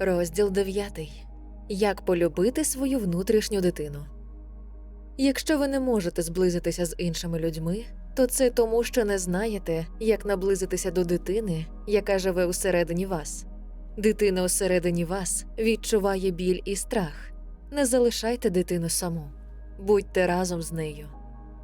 Розділ 9. Як полюбити свою внутрішню дитину. Якщо ви не можете зблизитися з іншими людьми, то це тому, що не знаєте, як наблизитися до дитини, яка живе усередині вас. Дитина усередині вас відчуває біль і страх. Не залишайте дитину саму, будьте разом з нею.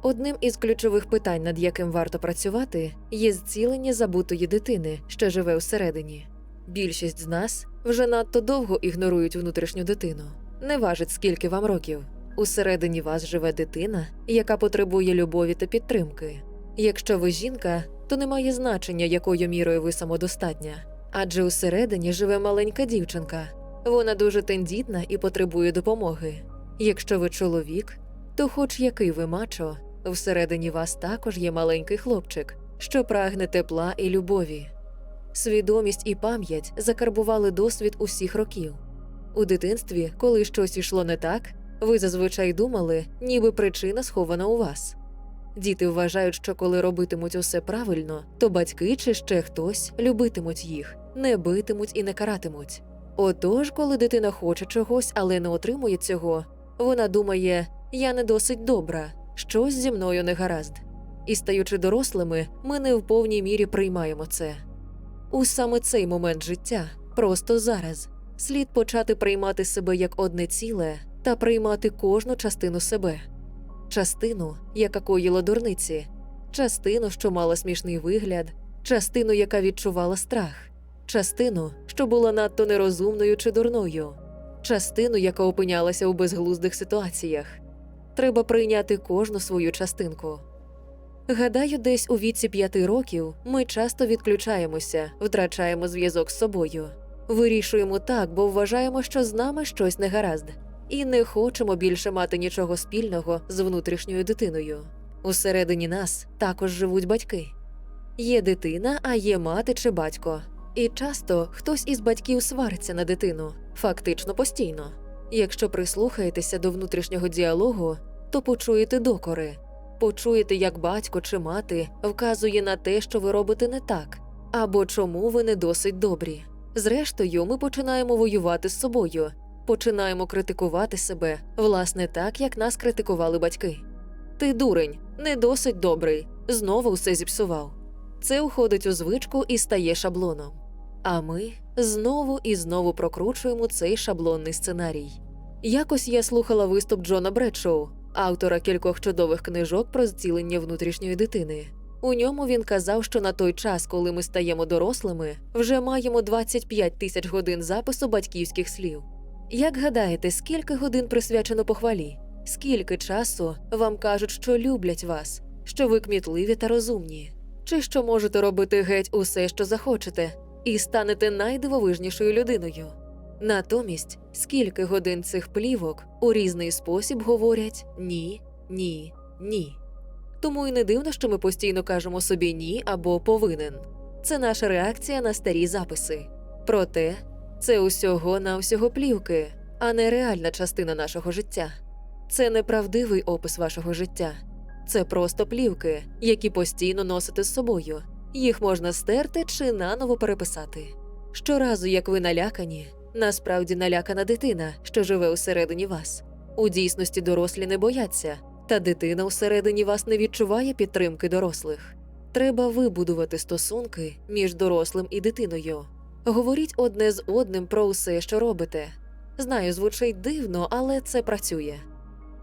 Одним із ключових питань, над яким варто працювати, є зцілення забутої дитини, що живе усередині. Більшість з нас вже надто довго ігнорують внутрішню дитину. Не важить, скільки вам років. Усередині вас живе дитина, яка потребує любові та підтримки. Якщо ви жінка, то не має значення, якою мірою ви самодостатня. Адже усередині живе маленька дівчинка. Вона дуже тендітна і потребує допомоги. Якщо ви чоловік, то, хоч який ви мачо, всередині вас також є маленький хлопчик, що прагне тепла і любові. Свідомість і пам'ять закарбували досвід усіх років. У дитинстві, коли щось ішло не так, ви зазвичай думали, ніби причина схована у вас. Діти вважають, що коли робитимуть усе правильно, то батьки чи ще хтось любитимуть їх, не битимуть і не каратимуть. Отож, коли дитина хоче чогось, але не отримує цього, вона думає: я не досить добра, щось зі мною не гаразд. І стаючи дорослими, ми не в повній мірі приймаємо це. У саме цей момент життя, просто зараз, слід почати приймати себе як одне ціле та приймати кожну частину себе, частину, яка коїла дурниці, частину, що мала смішний вигляд, частину, яка відчувала страх, частину, що була надто нерозумною чи дурною, частину, яка опинялася у безглуздих ситуаціях. Треба прийняти кожну свою частинку. Гадаю, десь у віці п'яти років ми часто відключаємося, втрачаємо зв'язок з собою. Вирішуємо так, бо вважаємо, що з нами щось не гаразд, і не хочемо більше мати нічого спільного з внутрішньою дитиною. Усередині нас також живуть батьки. Є дитина, а є мати чи батько. І часто хтось із батьків свариться на дитину, фактично постійно. Якщо прислухаєтеся до внутрішнього діалогу, то почуєте докори. Почуєте, як батько чи мати вказує на те, що ви робите не так, або чому ви не досить добрі. Зрештою, ми починаємо воювати з собою, починаємо критикувати себе, власне, так, як нас критикували батьки. Ти дурень, не досить добрий, знову все зіпсував. Це уходить у звичку і стає шаблоном. А ми знову і знову прокручуємо цей шаблонний сценарій. Якось я слухала виступ Джона Бредшоу, автора кількох чудових книжок про зцілення внутрішньої дитини. У ньому він казав, що на той час, коли ми стаємо дорослими, вже маємо 25 тисяч годин запису батьківських слів. Як гадаєте, скільки годин присвячено похвалі? Скільки часу вам кажуть, що люблять вас, що ви кмітливі та розумні, чи що можете робити геть усе, що захочете, і станете найдивовижнішою людиною? Натомість, скільки годин цих плівок у різний спосіб говорять ні, ні, ні. Тому і не дивно, що ми постійно кажемо собі ні або повинен. Це наша реакція на старі записи. Проте це усього на плівки, а не реальна частина нашого життя. Це неправдивий опис вашого життя. Це просто плівки, які постійно носите з собою. Їх можна стерти чи наново переписати. Щоразу, як ви налякані, насправді налякана дитина, що живе усередині вас. У дійсності дорослі не бояться, та дитина усередині вас не відчуває підтримки дорослих. Треба вибудувати стосунки між дорослим і дитиною. Говоріть одне з одним про усе, що робите. Знаю, звучить дивно, але це працює.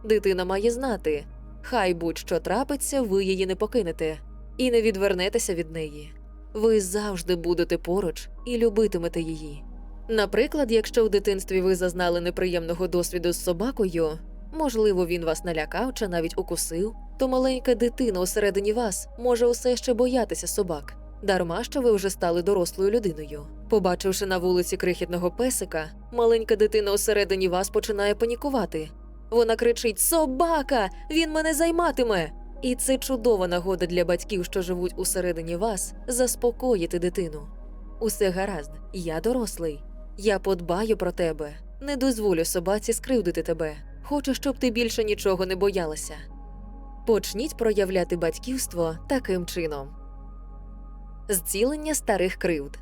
Дитина має знати, хай будь-що трапиться, ви її не покинете і не відвернетеся від неї. Ви завжди будете поруч і любитимете її. Наприклад, якщо в дитинстві ви зазнали неприємного досвіду з собакою, можливо, він вас налякав чи навіть укусив, то маленька дитина усередині вас може усе ще боятися собак, дарма що ви вже стали дорослою людиною. Побачивши на вулиці крихітного песика, маленька дитина усередині вас починає панікувати. Вона кричить: Собака! Він мене займатиме! І це чудова нагода для батьків, що живуть усередині вас, заспокоїти дитину. Усе гаразд, я дорослий. Я подбаю про тебе, не дозволю собаці скривдити тебе. Хочу, щоб ти більше нічого не боялася. Почніть проявляти батьківство таким чином. Зцілення старих кривд.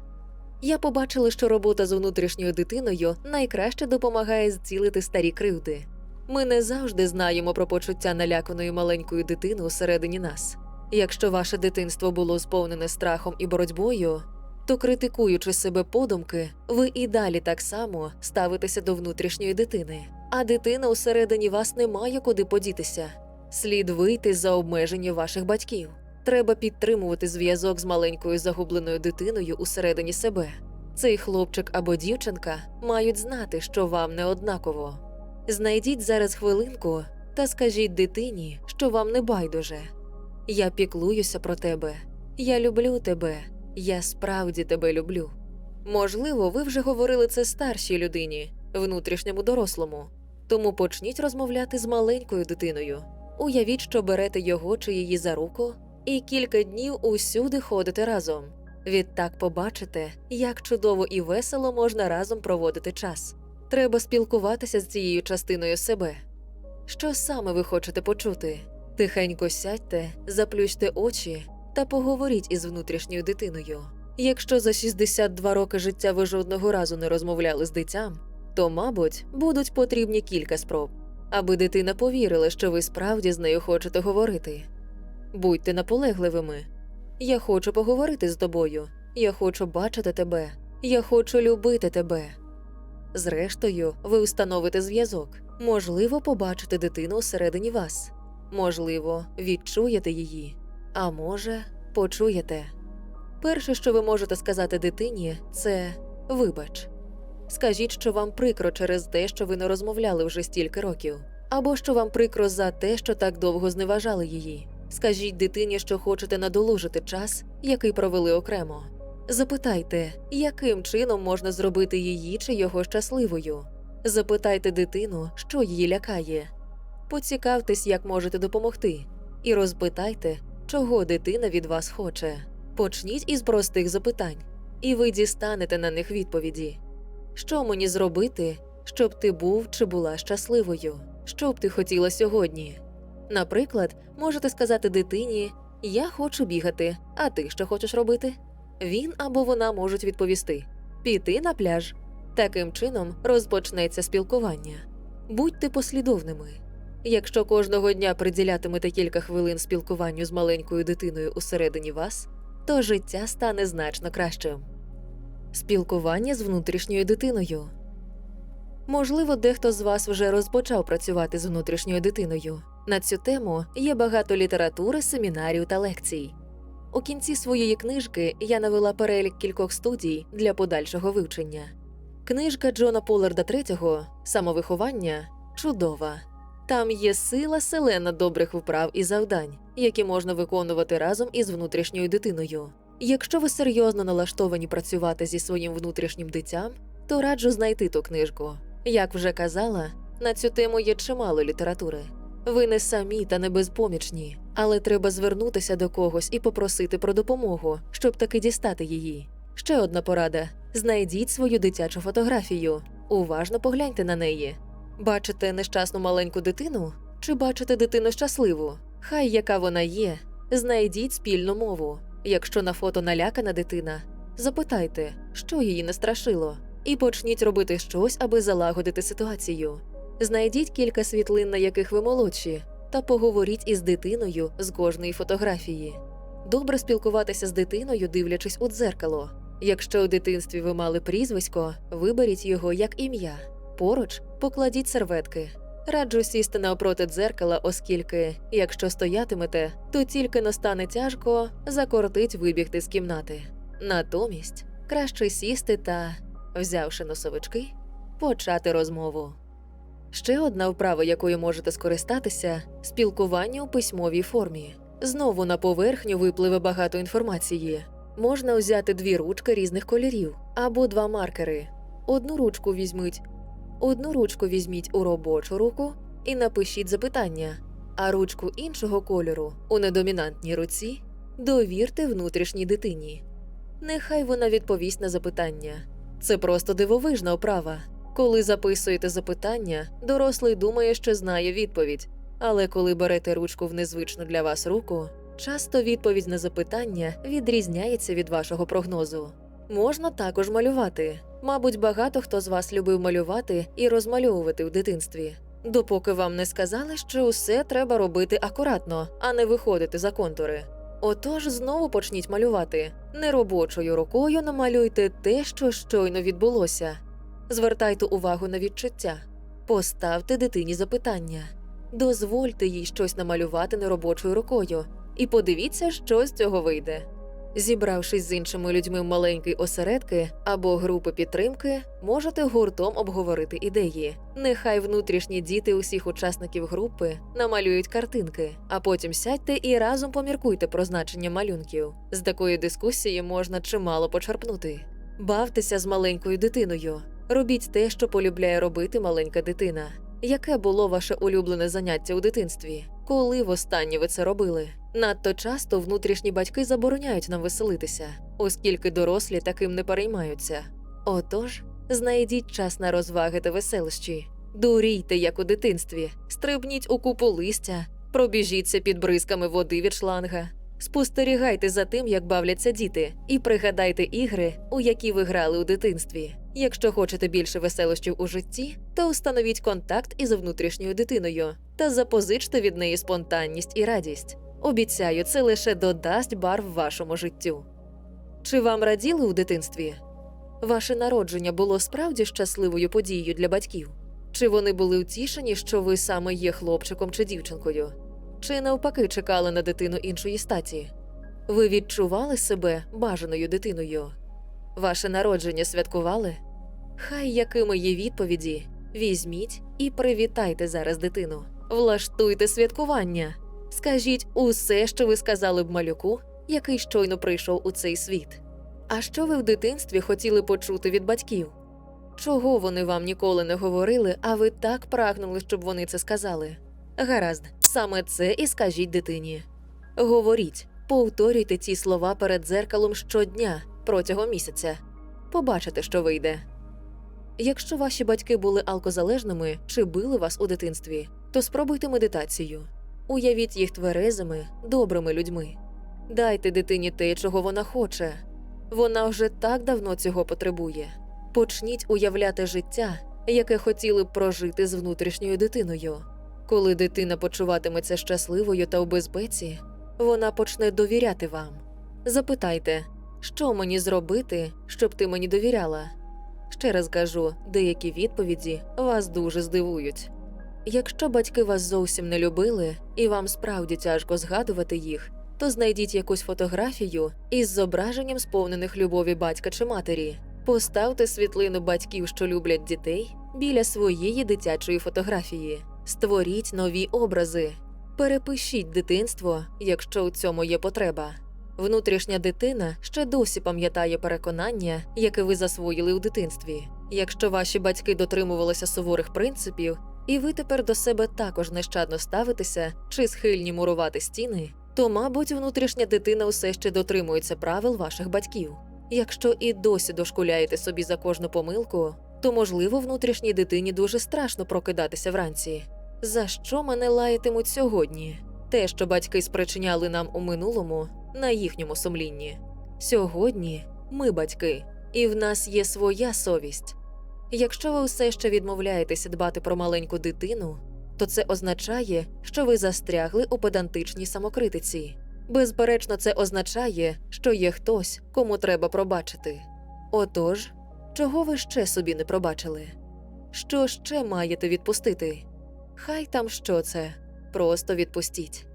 Я побачила, що робота з внутрішньою дитиною найкраще допомагає зцілити старі кривди. Ми не завжди знаємо про почуття наляканої маленької дитини усередині нас. Якщо ваше дитинство було сповнене страхом і боротьбою, то критикуючи себе подумки, ви і далі так само ставитеся до внутрішньої дитини, а дитина усередині вас не має куди подітися. Слід вийти за обмеження ваших батьків. Треба підтримувати зв'язок з маленькою загубленою дитиною усередині себе. Цей хлопчик або дівчинка мають знати, що вам не однаково. Знайдіть зараз хвилинку та скажіть дитині, що вам не байдуже. Я піклуюся про тебе, я люблю тебе, я справді тебе люблю. Можливо, ви вже говорили це старшій людині, внутрішньому дорослому. Тому почніть розмовляти з маленькою дитиною. Уявіть, що берете його чи її за руку, і кілька днів усюди ходите разом. Відтак побачите, як чудово і весело можна разом проводити час. Треба спілкуватися з цією частиною себе. Що саме ви хочете почути? Тихенько сядьте, заплющте очі та поговоріть із внутрішньою дитиною. Якщо за 62 роки життя ви жодного разу не розмовляли з дитям, то, мабуть, будуть потрібні кілька спроб, аби дитина повірила, що ви справді з нею хочете говорити. Будьте наполегливими. Я хочу поговорити з тобою. Я хочу бачити тебе. Я хочу любити тебе. Зрештою, ви встановите зв'язок. Можливо, побачите дитину всередині вас. Можливо, відчуєте її. А може, почуєте. Перше, що ви можете сказати дитині, це вибач. Скажіть, що вам прикро через те, що ви не розмовляли вже стільки років, або що вам прикро за те, що так довго зневажали її. Скажіть дитині, що хочете надолужити час, який провели окремо. Запитайте, яким чином можна зробити її чи його щасливою. Запитайте дитину, що її лякає. Поцікавтесь, як можете допомогти, і розпитайте, чого дитина від вас хоче. Почніть із простих запитань, і ви дістанете на них відповіді. Що мені зробити, щоб ти був чи була щасливою? Що б ти хотіла сьогодні? Наприклад, можете сказати дитині Я хочу бігати, а ти що хочеш робити? Він або вона можуть відповісти Піти на пляж. Таким чином розпочнеться спілкування. Будьте послідовними. Якщо кожного дня приділятимете кілька хвилин спілкуванню з маленькою дитиною усередині вас, то життя стане значно кращим. Спілкування з внутрішньою дитиною. Можливо, дехто з вас вже розпочав працювати з внутрішньою дитиною. На цю тему є багато літератури, семінарів та лекцій. У кінці своєї книжки я навела перелік кількох студій для подальшого вивчення. Книжка Джона Поларда III Самовиховання чудова. Там є сила селена добрих вправ і завдань, які можна виконувати разом із внутрішньою дитиною. Якщо ви серйозно налаштовані працювати зі своїм внутрішнім дитям, то раджу знайти ту книжку. Як вже казала, на цю тему є чимало літератури. Ви не самі та не безпомічні, але треба звернутися до когось і попросити про допомогу, щоб таки дістати її. Ще одна порада: знайдіть свою дитячу фотографію, уважно погляньте на неї. Бачите нещасну маленьку дитину чи бачите дитину щасливу? Хай яка вона є, знайдіть спільну мову. Якщо на фото налякана дитина, запитайте, що її настрашило, і почніть робити щось, аби залагодити ситуацію. Знайдіть кілька світлин, на яких ви молодші, та поговоріть із дитиною з кожної фотографії. Добре спілкуватися з дитиною, дивлячись у дзеркало. Якщо у дитинстві ви мали прізвисько, виберіть його як ім'я. Поруч покладіть серветки. Раджу сісти навпроти дзеркала, оскільки, якщо стоятимете, то тільки настане тяжко закортить вибігти з кімнати. Натомість краще сісти та, взявши носовички, почати розмову. Ще одна вправа, якою можете скористатися спілкування у письмовій формі. Знову на поверхню випливе багато інформації. Можна взяти дві ручки різних кольорів або два маркери. Одну ручку візьміть, одну ручку візьміть у робочу руку і напишіть запитання, а ручку іншого кольору у недомінантній руці довірте внутрішній дитині. Нехай вона відповість на запитання. Це просто дивовижна оправа. Коли записуєте запитання, дорослий думає, що знає відповідь, але коли берете ручку в незвичну для вас руку, часто відповідь на запитання відрізняється від вашого прогнозу. Можна також малювати. Мабуть, багато хто з вас любив малювати і розмальовувати в дитинстві. Допоки вам не сказали, що усе треба робити акуратно, а не виходити за контури. Отож, знову почніть малювати. Неробочою рукою намалюйте те, що щойно відбулося. Звертайте увагу на відчуття, поставте дитині запитання, дозвольте їй щось намалювати неробочою рукою, і подивіться, що з цього вийде. Зібравшись з іншими людьми в маленькі осередки або групи підтримки, можете гуртом обговорити ідеї. Нехай внутрішні діти усіх учасників групи намалюють картинки, а потім сядьте і разом поміркуйте про значення малюнків. З такої дискусії можна чимало почерпнути. Бавтеся з маленькою дитиною. Робіть те, що полюбляє робити маленька дитина. Яке було ваше улюблене заняття у дитинстві? Коли востаннє ви це робили? Надто часто внутрішні батьки забороняють нам веселитися, оскільки дорослі таким не переймаються. Отож, знайдіть час на розваги та веселощі, дурійте, як у дитинстві, стрибніть у купу листя, пробіжіться під бризками води від шланга, спостерігайте за тим, як бавляться діти, і пригадайте ігри, у які ви грали у дитинстві. Якщо хочете більше веселощів у житті, то установіть контакт із внутрішньою дитиною та запозичте від неї спонтанність і радість. Обіцяю, це лише додасть барв вашому життю. Чи вам раділи у дитинстві? Ваше народження було справді щасливою подією для батьків? Чи вони були утішені, що ви саме є хлопчиком чи дівчинкою? Чи навпаки чекали на дитину іншої статі? Ви відчували себе бажаною дитиною? Ваше народження святкували? Хай якими є відповіді, візьміть і привітайте зараз дитину. Влаштуйте святкування. Скажіть усе, що ви сказали б малюку, який щойно прийшов у цей світ. А що ви в дитинстві хотіли почути від батьків? Чого вони вам ніколи не говорили, а ви так прагнули, щоб вони це сказали? Гаразд, саме це і скажіть дитині. Говоріть, повторюйте ці слова перед дзеркалом щодня протягом місяця. Побачите, що вийде. Якщо ваші батьки були алкозалежними чи били вас у дитинстві, то спробуйте медитацію. Уявіть їх тверезими, добрими людьми. Дайте дитині те, чого вона хоче. Вона вже так давно цього потребує. Почніть уявляти життя, яке хотіли б прожити з внутрішньою дитиною. Коли дитина почуватиметься щасливою та у безпеці, вона почне довіряти вам. Запитайте, що мені зробити, щоб ти мені довіряла? Ще раз кажу, деякі відповіді вас дуже здивують. Якщо батьки вас зовсім не любили і вам справді тяжко згадувати їх, то знайдіть якусь фотографію із зображенням сповнених любові батька чи матері. Поставте світлину батьків, що люблять дітей, біля своєї дитячої фотографії. Створіть нові образи, перепишіть дитинство, якщо у цьому є потреба. Внутрішня дитина ще досі пам'ятає переконання, яке ви засвоїли у дитинстві. Якщо ваші батьки дотримувалися суворих принципів, і ви тепер до себе також нещадно ставитеся чи схильні мурувати стіни, то, мабуть, внутрішня дитина усе ще дотримується правил ваших батьків. Якщо і досі дошкуляєте собі за кожну помилку, то можливо внутрішній дитині дуже страшно прокидатися вранці. За що мене лаятимуть сьогодні? Те, що батьки спричиняли нам у минулому, на їхньому сумлінні. Сьогодні ми батьки, і в нас є своя совість. Якщо ви все ще відмовляєтеся дбати про маленьку дитину, то це означає, що ви застрягли у педантичній самокритиці. Безперечно, це означає, що є хтось, кому треба пробачити. Отож, чого ви ще собі не пробачили? Що ще маєте відпустити? Хай там що це, просто відпустіть.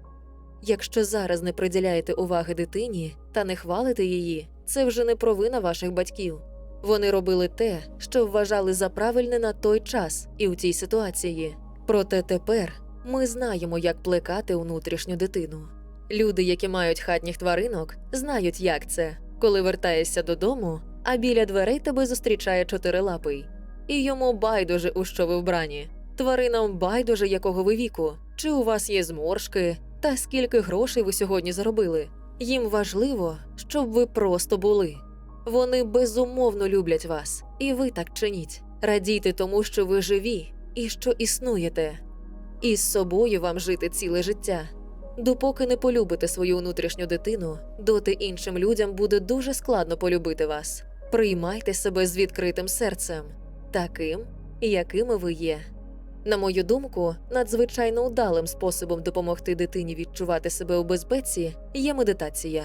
Якщо зараз не приділяєте уваги дитині та не хвалите її, це вже не провина ваших батьків. Вони робили те, що вважали за правильне на той час і у цій ситуації. Проте тепер ми знаємо, як плекати внутрішню дитину. Люди, які мають хатніх тваринок, знають, як це, коли вертаєшся додому, а біля дверей тебе зустрічає чотирилапий. І йому байдуже, у що ви вбрані. Тваринам байдуже, якого ви віку, чи у вас є зморшки, та скільки грошей ви сьогодні заробили. Їм важливо, щоб ви просто були. Вони безумовно люблять вас, і ви так чиніть. Радійте тому, що ви живі і що існуєте. І з собою вам жити ціле життя. Допоки не полюбите свою внутрішню дитину, доти іншим людям буде дуже складно полюбити вас. Приймайте себе з відкритим серцем, таким, якими ви є. На мою думку, надзвичайно удалим способом допомогти дитині відчувати себе у безпеці є медитація.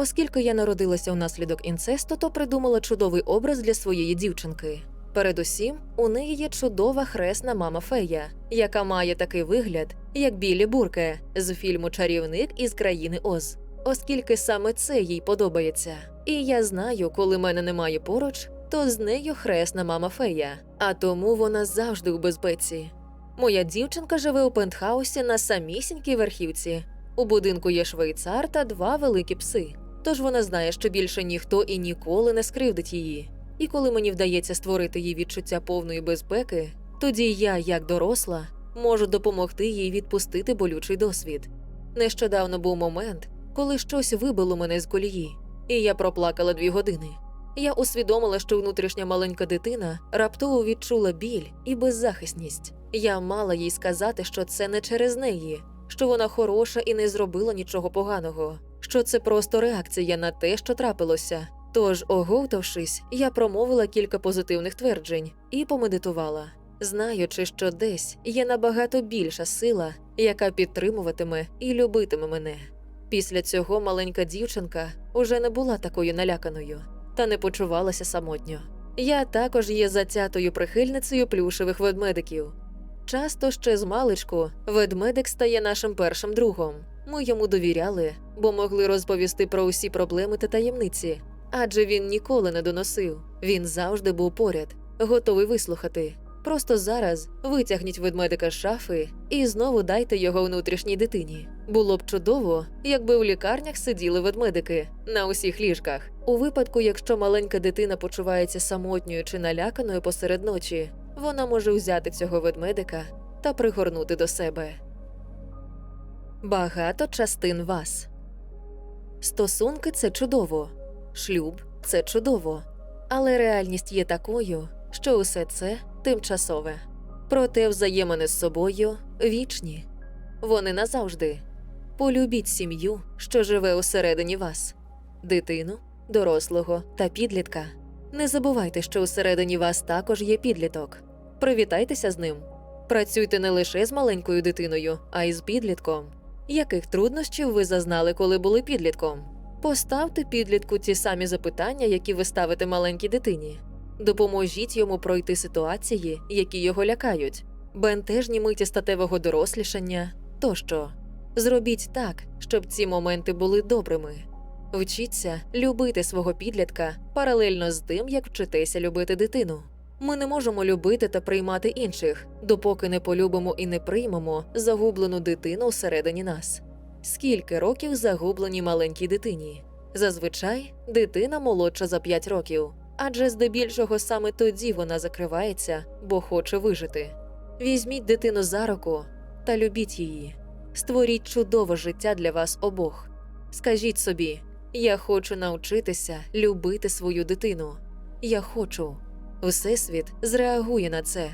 Оскільки я народилася внаслідок інцесту, то придумала чудовий образ для своєї дівчинки. Передусім, у неї є чудова хресна мама фея, яка має такий вигляд, як Білі Бурке з фільму Чарівник із країни Оз, оскільки саме це їй подобається. І я знаю, коли мене немає поруч, то з нею хресна мама фея, а тому вона завжди у безпеці. Моя дівчинка живе у пентхаусі на самісінькій верхівці. У будинку є швейцар та два великі пси. Тож вона знає, що більше ніхто і ніколи не скривдить її. І коли мені вдається створити їй відчуття повної безпеки, тоді я, як доросла, можу допомогти їй відпустити болючий досвід. Нещодавно був момент, коли щось вибило мене з колії, і я проплакала дві години. Я усвідомила, що внутрішня маленька дитина раптово відчула біль і беззахисність. Я мала їй сказати, що це не через неї, що вона хороша і не зробила нічого поганого, що це просто реакція на те, що трапилося. Тож, оговтавшись, я промовила кілька позитивних тверджень і помедитувала, знаючи, що десь є набагато більша сила, яка підтримуватиме і любитиме мене. Після цього маленька дівчинка уже не була такою наляканою та не почувалася самотньо. Я також є затятою прихильницею плюшевих ведмедиків. Часто ще з маличку ведмедик стає нашим першим другом. Ми йому довіряли, бо могли розповісти про усі проблеми та таємниці, адже він ніколи не доносив. Він завжди був поряд, готовий вислухати. Просто зараз витягніть ведмедика з шафи і знову дайте його внутрішній дитині. Було б чудово, якби у лікарнях сиділи ведмедики на усіх ліжках. У випадку, якщо маленька дитина почувається самотньою чи наляканою посеред ночі, вона може взяти цього ведмедика та пригорнути до себе. Багато частин вас. Стосунки це чудово, шлюб це чудово, але реальність є такою, що усе це тимчасове. Проте взаємини з собою вічні. Вони назавжди. Полюбіть сім'ю, що живе усередині вас, дитину, дорослого та підлітка. Не забувайте, що усередині вас також є підліток. Привітайтеся з ним. Працюйте не лише з маленькою дитиною, а й з підлітком. Яких труднощів ви зазнали, коли були підлітком? Поставте підлітку ті самі запитання, які ви ставите маленькій дитині. Допоможіть йому пройти ситуації, які його лякають, бентежні миті статевого дорослішання тощо. Зробіть так, щоб ці моменти були добрими. Вчіться любити свого підлітка паралельно з тим, як вчитеся любити дитину. Ми не можемо любити та приймати інших, допоки не полюбимо і не приймемо загублену дитину всередині нас. Скільки років загубленій маленькій дитині? Зазвичай дитина молодша за 5 років, адже здебільшого саме тоді вона закривається, бо хоче вижити. Візьміть дитину за руку та любіть її. Створіть чудове життя для вас обох. Скажіть собі: я хочу навчитися любити свою дитину. Я хочу. Всесвіт зреагує на це.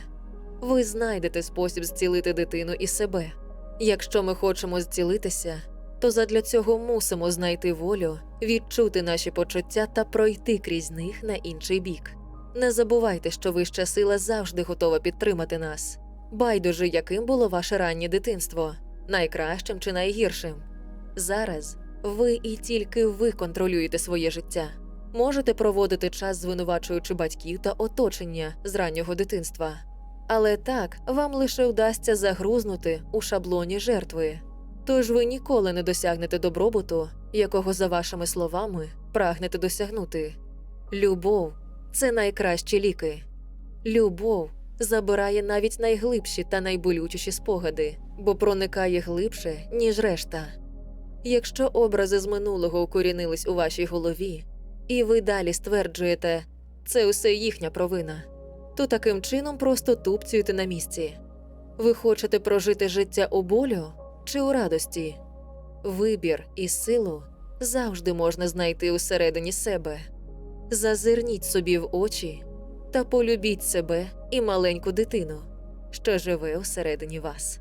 Ви знайдете спосіб зцілити дитину і себе. Якщо ми хочемо зцілитися, то задля цього мусимо знайти волю, відчути наші почуття та пройти крізь них на інший бік. Не забувайте, що вища сила завжди готова підтримати нас. Байдуже, яким було ваше раннє дитинство, найкращим чи найгіршим. Зараз ви і тільки ви контролюєте своє життя. Можете проводити час, звинувачуючи батьків та оточення з раннього дитинства. Але так вам лише вдасться загрузнути у шаблоні жертви. Тож ви ніколи не досягнете добробуту, якого, за вашими словами, прагнете досягнути. Любов це найкращі ліки. Любов забирає навіть найглибші та найболючіші спогади, бо проникає глибше, ніж решта. Якщо образи з минулого укорінились у вашій голові, і ви далі стверджуєте, це усе їхня провина, то таким чином просто тупцюєте на місці. Ви хочете прожити життя у болю чи у радості? Вибір і силу завжди можна знайти усередині себе. Зазирніть собі в очі та полюбіть себе і маленьку дитину, що живе усередині вас.